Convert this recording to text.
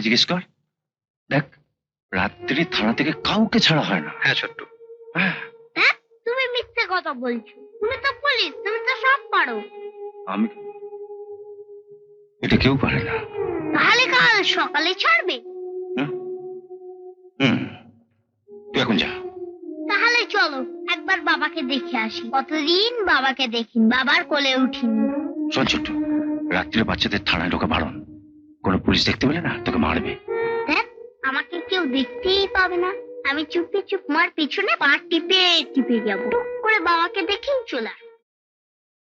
জিজ্ঞেস কর। দেখ রাত্রি থানা থেকে কাউকে ছাড়া হয় না। হ্যাঁ ছোট্ট। হ্যাঁ। তুমি মিথ্যে কথা বলছো। তুমি তো পুলিশ তুমি তো সব পারো। আমি এটা কেউ পারে না। তাহলে কাল সকালে ছাড়বে হুম? তুই এখন যা। তাহলে চলো একবার বাবাকে দেখে আসি। কতদিন বাবাকে দেখিনি বাবার কোলে উঠিনি। শোন ছোট্ট বাচ্চাদের থানায় ঢোকা বারণ। কোনো পুলিশ দেখতে পেলে না? তোকে মারবে। আমাকে কেউ দেখতেই পাবে না। আমি চুপি চুপ মার পিছনে পা টিপে টিপে যাব। করে বাবাকে দেখেই চলে আসব।